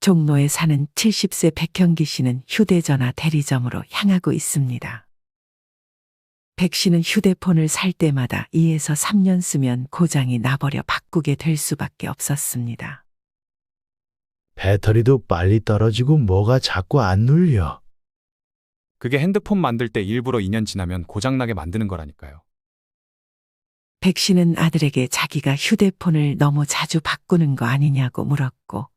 종로에 사는 70세 백형기 씨는 휴대전화 대리점으로 향하고 있습니다. 백 씨는 휴대폰을 살 때마다 2에서 3년 쓰면 고장이 나버려 바꾸게 될 수밖에 없었습니다. 배터리도 빨리 떨어지고 뭐가 자꾸 안 눌려. 그게 핸드폰 만들 때 일부러 2년 지나면 고장나게 만드는 거라니까요. 백 씨는 아들에게 자기가 휴대폰을 너무 자주 바꾸는 거 아니냐고 물었고,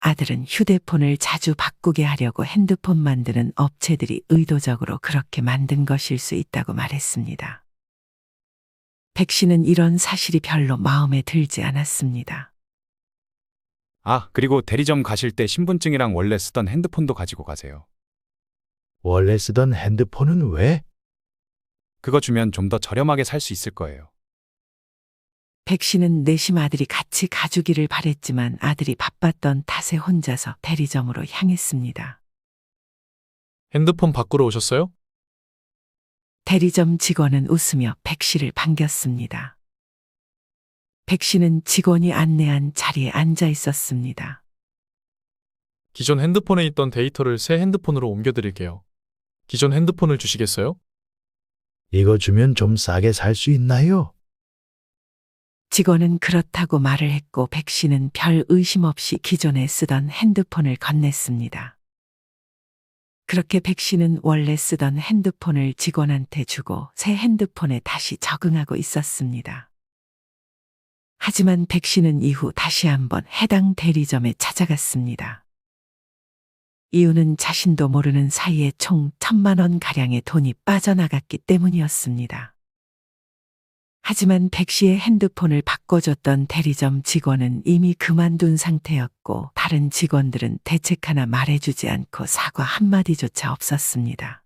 아들은 휴대폰을 자주 바꾸게 하려고 핸드폰 만드는 업체들이 의도적으로 그렇게 만든 것일 수 있다고 말했습니다. 백 씨는 이런 사실이 별로 마음에 들지 않았습니다. 아, 그리고 대리점 가실 때 신분증이랑 원래 쓰던 핸드폰도 가지고 가세요. 원래 쓰던 핸드폰은 왜? 그거 주면 좀 더 저렴하게 살 수 있을 거예요. 백 씨는 내심 아들이 같이 가주기를 바랬지만 아들이 바빴던 탓에 혼자서 대리점으로 향했습니다. 핸드폰 바꾸러 오셨어요? 대리점 직원은 웃으며 백 씨를 반겼습니다. 백 씨는 직원이 안내한 자리에 앉아 있었습니다. 기존 핸드폰에 있던 데이터를 새 핸드폰으로 옮겨드릴게요. 기존 핸드폰을 주시겠어요? 이거 주면 좀 싸게 살 수 있나요? 직원은 그렇다고 말을 했고 백 씨는 별 의심 없이 기존에 쓰던 핸드폰을 건넸습니다. 그렇게 백 씨는 원래 쓰던 핸드폰을 직원한테 주고 새 핸드폰에 다시 적응하고 있었습니다. 하지만 백 씨는 이후 다시 한번 해당 대리점에 찾아갔습니다. 이유는 자신도 모르는 사이에 총 천만 원 가량의 돈이 빠져나갔기 때문이었습니다. 하지만 백 씨의 핸드폰을 바꿔줬던 대리점 직원은 이미 그만둔 상태였고 다른 직원들은 대책 하나 말해주지 않고 사과 한마디조차 없었습니다.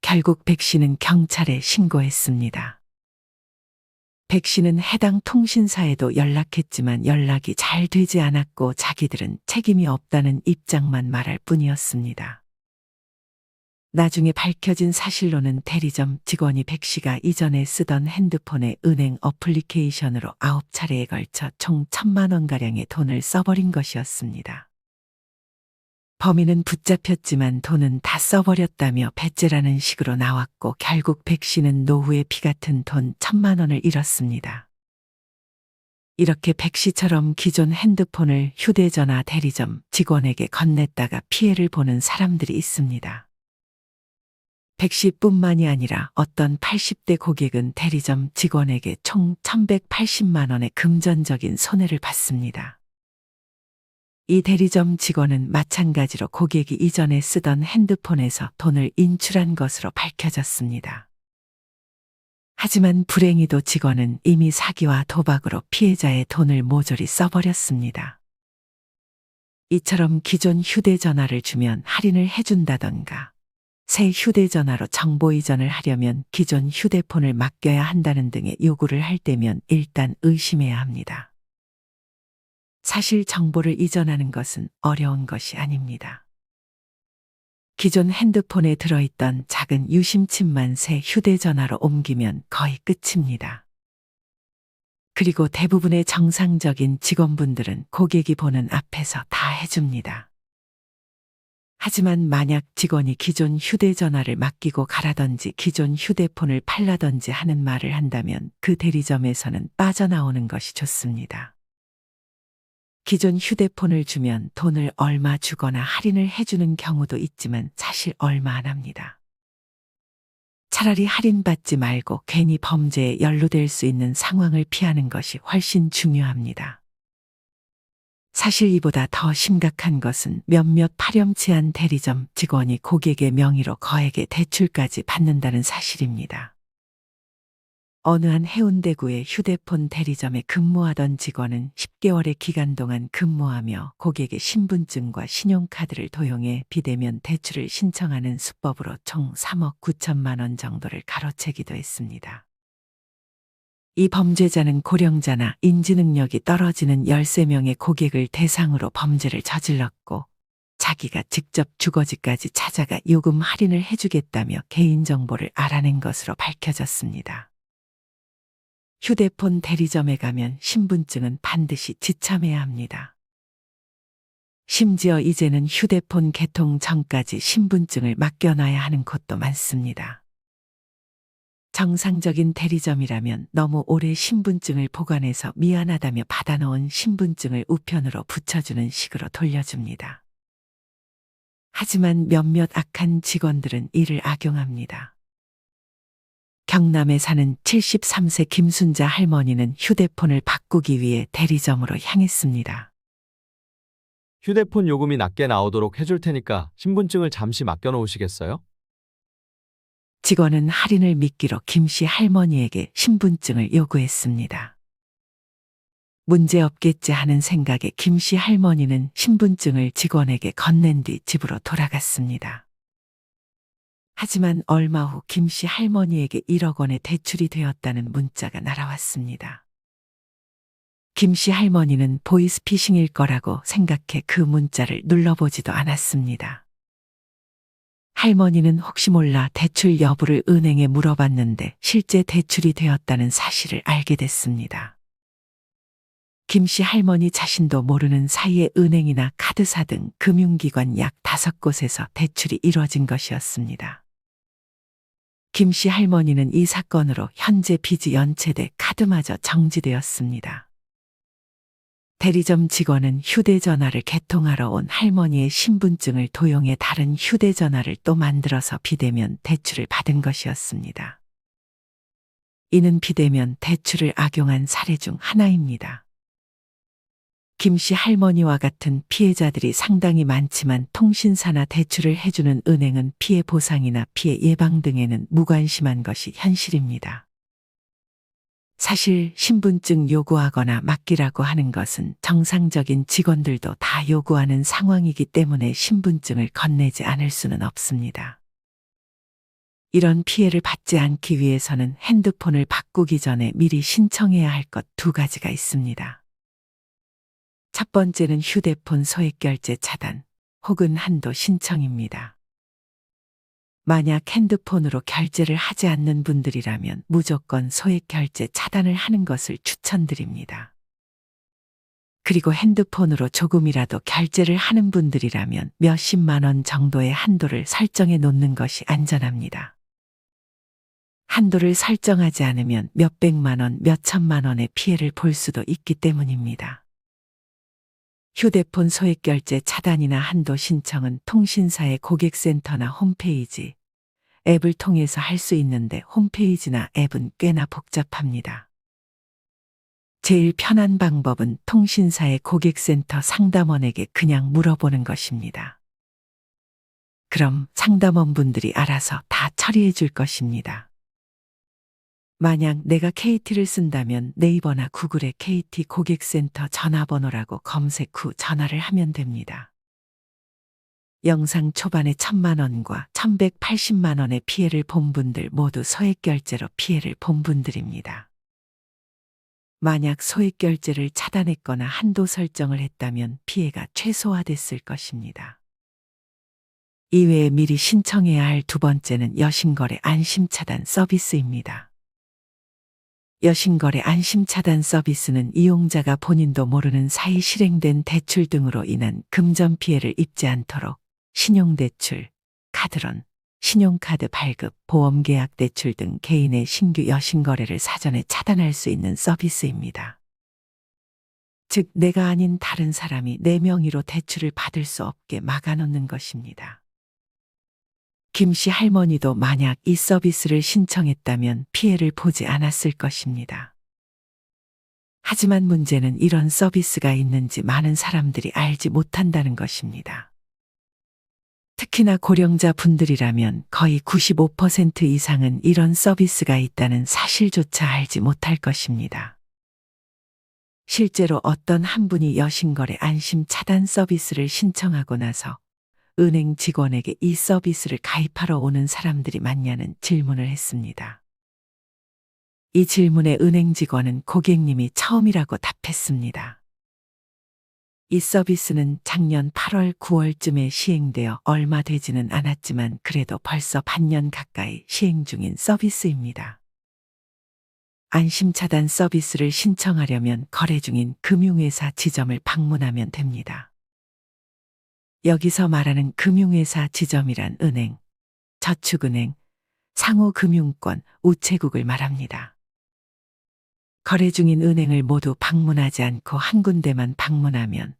결국 백 씨는 경찰에 신고했습니다. 백 씨는 해당 통신사에도 연락했지만 연락이 잘 되지 않았고 자기들은 책임이 없다는 입장만 말할 뿐이었습니다. 나중에 밝혀진 사실로는 대리점 직원이 백 씨가 이전에 쓰던 핸드폰에 은행 어플리케이션으로 아홉 차례에 걸쳐 총 천만 원가량의 돈을 써버린 것이었습니다. 범인은 붙잡혔지만 돈은 다 써버렸다며 배째라는 식으로 나왔고 결국 백 씨는 노후의 피 같은 돈 천만 원을 잃었습니다. 이렇게 백 씨처럼 기존 핸드폰을 휴대전화 대리점 직원에게 건넸다가 피해를 보는 사람들이 있습니다. 백 씨뿐만이 아니라 어떤 80대 고객은 대리점 직원에게 총 1180만 원의 금전적인 손해를 봤습니다. 이 대리점 직원은 마찬가지로 고객이 이전에 쓰던 핸드폰에서 돈을 인출한 것으로 밝혀졌습니다. 하지만 불행히도 직원은 이미 사기와 도박으로 피해자의 돈을 모조리 써버렸습니다. 이처럼 기존 휴대전화를 주면 할인을 해준다던가 새 휴대전화로 정보 이전을 하려면 기존 휴대폰을 맡겨야 한다는 등의 요구를 할 때면 일단 의심해야 합니다. 사실 정보를 이전하는 것은 어려운 것이 아닙니다. 기존 핸드폰에 들어있던 작은 유심칩만 새 휴대전화로 옮기면 거의 끝입니다. 그리고 대부분의 정상적인 직원분들은 고객이 보는 앞에서 다 해줍니다. 하지만 만약 직원이 기존 휴대전화를 맡기고 가라든지 기존 휴대폰을 팔라든지 하는 말을 한다면 그 대리점에서는 빠져나오는 것이 좋습니다. 기존 휴대폰을 주면 돈을 얼마 주거나 할인을 해주는 경우도 있지만 사실 얼마 안 합니다. 차라리 할인받지 말고 괜히 범죄에 연루될 수 있는 상황을 피하는 것이 훨씬 중요합니다. 사실 이보다 더 심각한 것은 몇몇 파렴치한 대리점 직원이 고객의 명의로 거액의 대출까지 받는다는 사실입니다. 어느 한 해운대구의 휴대폰 대리점에 근무하던 직원은 10개월의 기간 동안 근무하며 고객의 신분증과 신용카드를 도용해 비대면 대출을 신청하는 수법으로 총 3억 9천만 원 정도를 가로채기도 했습니다. 이 범죄자는 고령자나 인지능력이 떨어지는 13명의 고객을 대상으로 범죄를 저질렀고 자기가 직접 주거지까지 찾아가 요금 할인을 해주겠다며 개인정보를 알아낸 것으로 밝혀졌습니다. 휴대폰 대리점에 가면 신분증은 반드시 지참해야 합니다. 심지어 이제는 휴대폰 개통 전까지 신분증을 맡겨놔야 하는 곳도 많습니다. 정상적인 대리점이라면 너무 오래 신분증을 보관해서 미안하다며 받아놓은 신분증을 우편으로 붙여주는 식으로 돌려줍니다. 하지만 몇몇 악한 직원들은 이를 악용합니다. 경남에 사는 73세 김순자 할머니는 휴대폰을 바꾸기 위해 대리점으로 향했습니다. 휴대폰 요금이 낮게 나오도록 해줄 테니까 신분증을 잠시 맡겨놓으시겠어요? 직원은 할인을 미끼로 김 씨 할머니에게 신분증을 요구했습니다. 문제 없겠지 하는 생각에 김 씨 할머니는 신분증을 직원에게 건넨 뒤 집으로 돌아갔습니다. 하지만 얼마 후 김 씨 할머니에게 1억 원의 대출이 되었다는 문자가 날아왔습니다. 김 씨 할머니는 보이스피싱일 거라고 생각해 그 문자를 눌러보지도 않았습니다. 할머니는 혹시 몰라 대출 여부를 은행에 물어봤는데 실제 대출이 되었다는 사실을 알게 됐습니다. 김씨 할머니 자신도 모르는 사이에 은행이나 카드사 등 금융기관 약 다섯 곳에서 대출이 이뤄진 것이었습니다. 김씨 할머니는 이 사건으로 현재 빚이 연체돼 카드마저 정지되었습니다. 대리점 직원은 휴대전화를 개통하러 온 할머니의 신분증을 도용해 다른 휴대전화를 또 만들어서 비대면 대출을 받은 것이었습니다. 이는 비대면 대출을 악용한 사례 중 하나입니다. 김씨 할머니와 같은 피해자들이 상당히 많지만 통신사나 대출을 해주는 은행은 피해 보상이나 피해 예방 등에는 무관심한 것이 현실입니다. 사실 신분증 요구하거나 맡기라고 하는 것은 정상적인 직원들도 다 요구하는 상황이기 때문에 신분증을 건네지 않을 수는 없습니다. 이런 피해를 받지 않기 위해서는 핸드폰을 바꾸기 전에 미리 신청해야 할 것 두 가지가 있습니다. 첫 번째는 휴대폰 소액 결제 차단 혹은 한도 신청입니다. 만약 핸드폰으로 결제를 하지 않는 분들이라면 무조건 소액 결제 차단을 하는 것을 추천드립니다. 그리고 핸드폰으로 조금이라도 결제를 하는 분들이라면 몇십만 원 정도의 한도를 설정해 놓는 것이 안전합니다. 한도를 설정하지 않으면 몇백만 원, 몇천만 원의 피해를 볼 수도 있기 때문입니다. 휴대폰 소액 결제 차단이나 한도 신청은 통신사의 고객센터나 홈페이지, 앱을 통해서 할 수 있는데 홈페이지나 앱은 꽤나 복잡합니다. 제일 편한 방법은 통신사의 고객센터 상담원에게 그냥 물어보는 것입니다. 그럼 상담원 분들이 알아서 다 처리해 줄 것입니다. 만약 내가 KT를 쓴다면 네이버나 구글에 KT 고객센터 전화번호라고 검색 후 전화를 하면 됩니다. 영상 초반에 천만 원과 1180만 원의 피해를 본 분들 모두 소액 결제로 피해를 본 분들입니다. 만약 소액 결제를 차단했거나 한도 설정을 했다면 피해가 최소화됐을 것입니다. 이외에 미리 신청해야 할 두 번째는 여신거래 안심 차단 서비스입니다. 여신거래 안심차단 서비스는 이용자가 본인도 모르는 사이 실행된 대출 등으로 인한 금전 피해를 입지 않도록 신용대출, 카드론, 신용카드 발급, 보험계약 대출 등 개인의 신규 여신거래를 사전에 차단할 수 있는 서비스입니다. 즉, 내가 아닌 다른 사람이 내 명의로 대출을 받을 수 없게 막아놓는 것입니다. 김씨 할머니도 만약 이 서비스를 신청했다면 피해를 보지 않았을 것입니다. 하지만 문제는 이런 서비스가 있는지 많은 사람들이 알지 못한다는 것입니다. 특히나 고령자 분들이라면 거의 95% 이상은 이런 서비스가 있다는 사실조차 알지 못할 것입니다. 실제로 어떤 한 분이 여신거래 안심 차단 서비스를 신청하고 나서 은행 직원에게 이 서비스를 가입하러 오는 사람들이 많냐는 질문을 했습니다. 이 질문에 은행 직원은 고객님이 처음이라고 답했습니다. 이 서비스는 작년 8월 9월쯤에 시행되어 얼마 되지는 않았지만 그래도 벌써 반년 가까이 시행 중인 서비스입니다. 안심차단 서비스를 신청하려면 거래 중인 금융회사 지점을 방문하면 됩니다. 여기서 말하는 금융회사 지점이란 은행, 저축은행, 상호금융권, 우체국을 말합니다. 거래 중인 은행을 모두 방문하지 않고 한 군데만 방문하면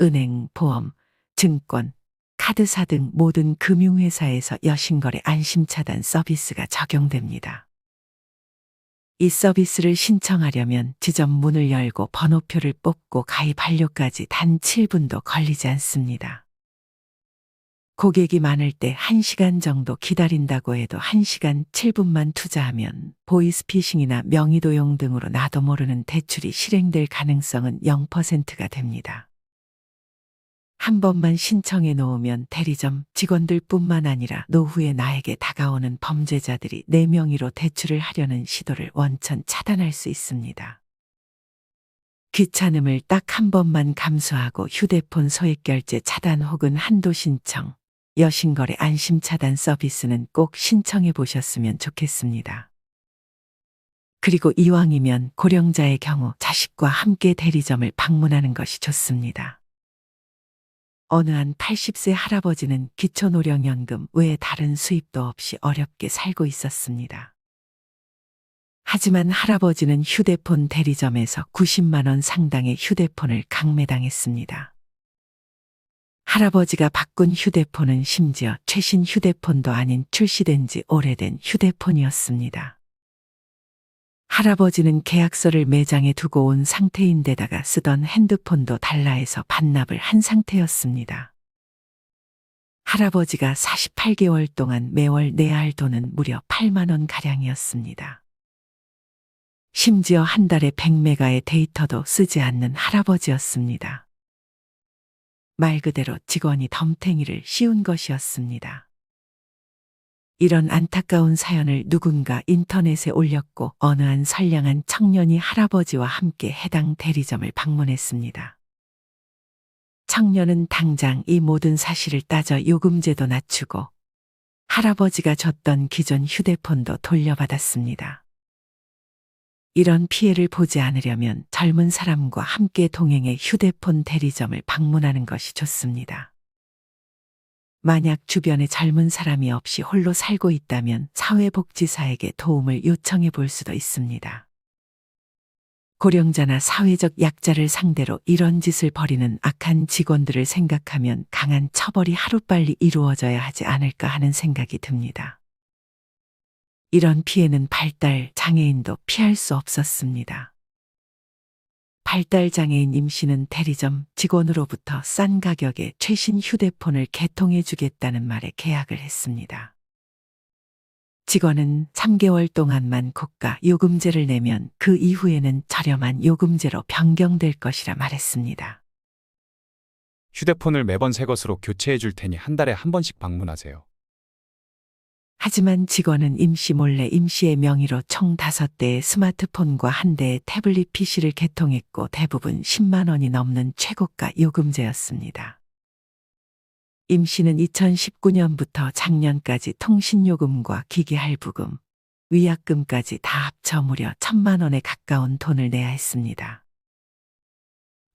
은행, 보험, 증권, 카드사 등 모든 금융회사에서 여신거래 안심차단 서비스가 적용됩니다. 이 서비스를 신청하려면 지점 문을 열고 번호표를 뽑고 가입 완료까지 단 7분도 걸리지 않습니다. 고객이 많을 때 1시간 정도 기다린다고 해도 1시간 7분만 투자하면 보이스피싱이나 명의도용 등으로 나도 모르는 대출이 실행될 가능성은 0%가 됩니다. 한 번만 신청해 놓으면 대리점 직원들 뿐만 아니라 노후에 나에게 다가오는 범죄자들이 내 명의로 대출을 하려는 시도를 원천 차단할 수 있습니다. 귀찮음을 딱 한 번만 감수하고 휴대폰 소액 결제 차단 혹은 한도 신청, 여신거래 안심 차단 서비스는 꼭 신청해 보셨으면 좋겠습니다. 그리고 이왕이면 고령자의 경우 자식과 함께 대리점을 방문하는 것이 좋습니다. 어느 한 80세 할아버지는 기초노령연금 외에 다른 수입도 없이 어렵게 살고 있었습니다. 하지만 할아버지는 휴대폰 대리점에서 90만원 상당의 휴대폰을 강매당했습니다. 할아버지가 바꾼 휴대폰은 심지어 최신 휴대폰도 아닌 출시된 지 오래된 휴대폰이었습니다. 할아버지는 계약서를 매장에 두고 온 상태인데다가 쓰던 핸드폰도 달라해서 반납을 한 상태였습니다. 할아버지가 48개월 동안 매월 내야 할 돈은 무려 8만 원 가량이었습니다. 심지어 한 달에 100메가의 데이터도 쓰지 않는 할아버지였습니다. 말 그대로 직원이 덤탱이를 씌운 것이었습니다. 이런 안타까운 사연을 누군가 인터넷에 올렸고 어느 한 선량한 청년이 할아버지와 함께 해당 대리점을 방문했습니다. 청년은 당장 이 모든 사실을 따져 요금제도 낮추고 할아버지가 줬던 기존 휴대폰도 돌려받았습니다. 이런 피해를 보지 않으려면 젊은 사람과 함께 동행해 휴대폰 대리점을 방문하는 것이 좋습니다. 만약 주변에 젊은 사람이 없이 홀로 살고 있다면 사회복지사에게 도움을 요청해 볼 수도 있습니다. 고령자나 사회적 약자를 상대로 이런 짓을 벌이는 악한 직원들을 생각하면 강한 처벌이 하루빨리 이루어져야 하지 않을까 하는 생각이 듭니다. 이런 피해는 발달 장애인도 피할 수 없었습니다. 발달 장애인 임 씨는 대리점 직원으로부터 싼 가격에 최신 휴대폰을 개통해 주겠다는 말에 계약을 했습니다. 직원은 3개월 동안만 고가 요금제를 내면 그 이후에는 저렴한 요금제로 변경될 것이라 말했습니다. 휴대폰을 매번 새 것으로 교체해 줄 테니 한 달에 한 번씩 방문하세요. 하지만 직원은 임씨 몰래 임씨의 명의로 총 5대의 스마트폰과 한 대의 태블릿 PC를 개통했고 대부분 10만 원이 넘는 최고가 요금제였습니다. 임씨는 2019년부터 작년까지 통신요금과 기기 할부금, 위약금까지 다 합쳐 무려 천만 원에 가까운 돈을 내야 했습니다.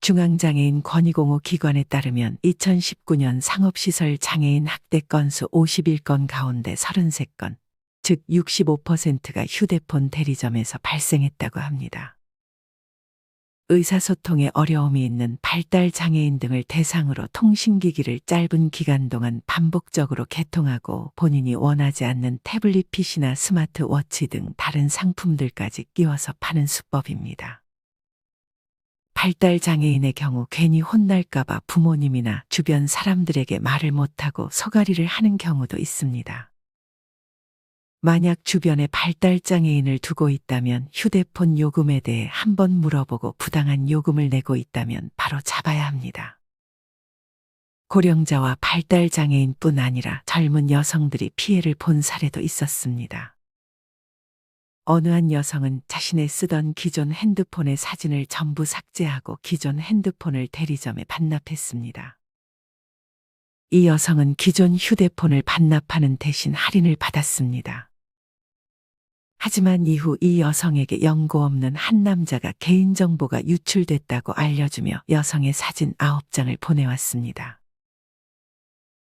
중앙장애인 권익공호 기관에 따르면 2019년 상업시설 장애인 학대 건수 51건 가운데 33건, 즉 65%가 휴대폰 대리점에서 발생했다고 합니다. 의사소통에 어려움이 있는 발달 장애인 등을 대상으로 통신기기를 짧은 기간 동안 반복적으로 개통하고 본인이 원하지 않는 태블릿 PC나 스마트워치 등 다른 상품들까지 끼워서 파는 수법입니다. 발달 장애인의 경우 괜히 혼날까봐 부모님이나 주변 사람들에게 말을 못하고 소가리를 하는 경우도 있습니다. 만약 주변에 발달 장애인을 두고 있다면 휴대폰 요금에 대해 한번 물어보고 부당한 요금을 내고 있다면 바로 잡아야 합니다. 고령자와 발달 장애인뿐 아니라 젊은 여성들이 피해를 본 사례도 있었습니다. 어느 한 여성은 자신의 쓰던 기존 핸드폰의 사진을 전부 삭제하고 기존 핸드폰을 대리점에 반납했습니다. 이 여성은 기존 휴대폰을 반납하는 대신 할인을 받았습니다. 하지만 이후 이 여성에게 연고 없는 한 남자가 개인정보가 유출됐다고 알려주며 여성의 사진 9장을 보내왔습니다.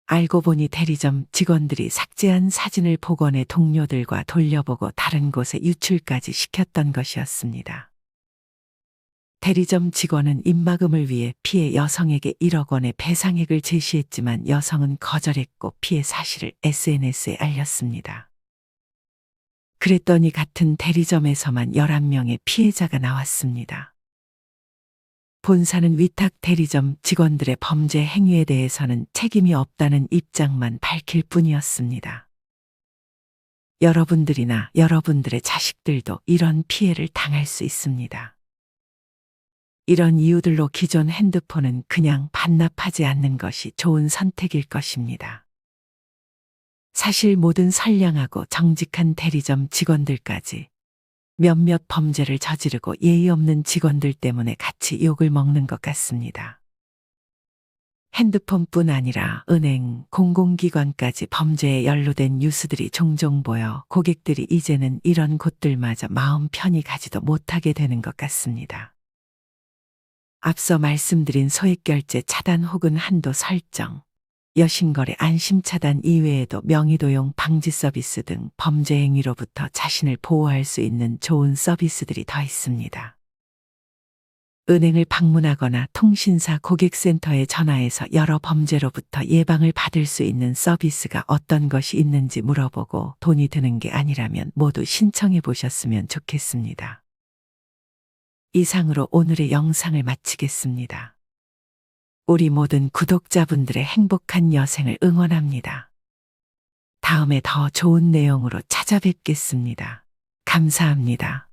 알고 보니 대리점 직원들이 삭제한 사진을 복원해 동료들과 돌려보고 다른 곳에 유출까지 시켰던 것이었습니다. 대리점 직원은 입막음을 위해 피해 여성에게 1억 원의 배상액을 제시했지만 여성은 거절했고 피해 사실을 SNS에 알렸습니다. 그랬더니 같은 대리점에서만 11명의 피해자가 나왔습니다. 본사는 위탁 대리점 직원들의 범죄 행위에 대해서는 책임이 없다는 입장만 밝힐 뿐이었습니다. 여러분들이나 여러분들의 자식들도 이런 피해를 당할 수 있습니다. 이런 이유들로 기존 핸드폰은 그냥 반납하지 않는 것이 좋은 선택일 것입니다. 사실 모든 선량하고 정직한 대리점 직원들까지 몇몇 범죄를 저지르고 예의 없는 직원들 때문에 같이 욕을 먹는 것 같습니다. 핸드폰뿐 아니라 은행, 공공기관까지 범죄에 연루된 뉴스들이 종종 보여 고객들이 이제는 이런 곳들마저 마음 편히 가지도 못하게 되는 것 같습니다. 앞서 말씀드린 소액결제 차단 혹은 한도 설정, 여신거래 안심차단 이외에도 명의도용 방지 서비스 등 범죄 행위로부터 자신을 보호할 수 있는 좋은 서비스들이 더 있습니다. 은행을 방문하거나 통신사 고객센터에 전화해서 여러 범죄로부터 예방을 받을 수 있는 서비스가 어떤 것이 있는지 물어보고 돈이 드는 게 아니라면 모두 신청해 보셨으면 좋겠습니다. 이상으로 오늘의 영상을 마치겠습니다. 우리 모든 구독자분들의 행복한 여생을 응원합니다. 다음에 더 좋은 내용으로 찾아뵙겠습니다. 감사합니다.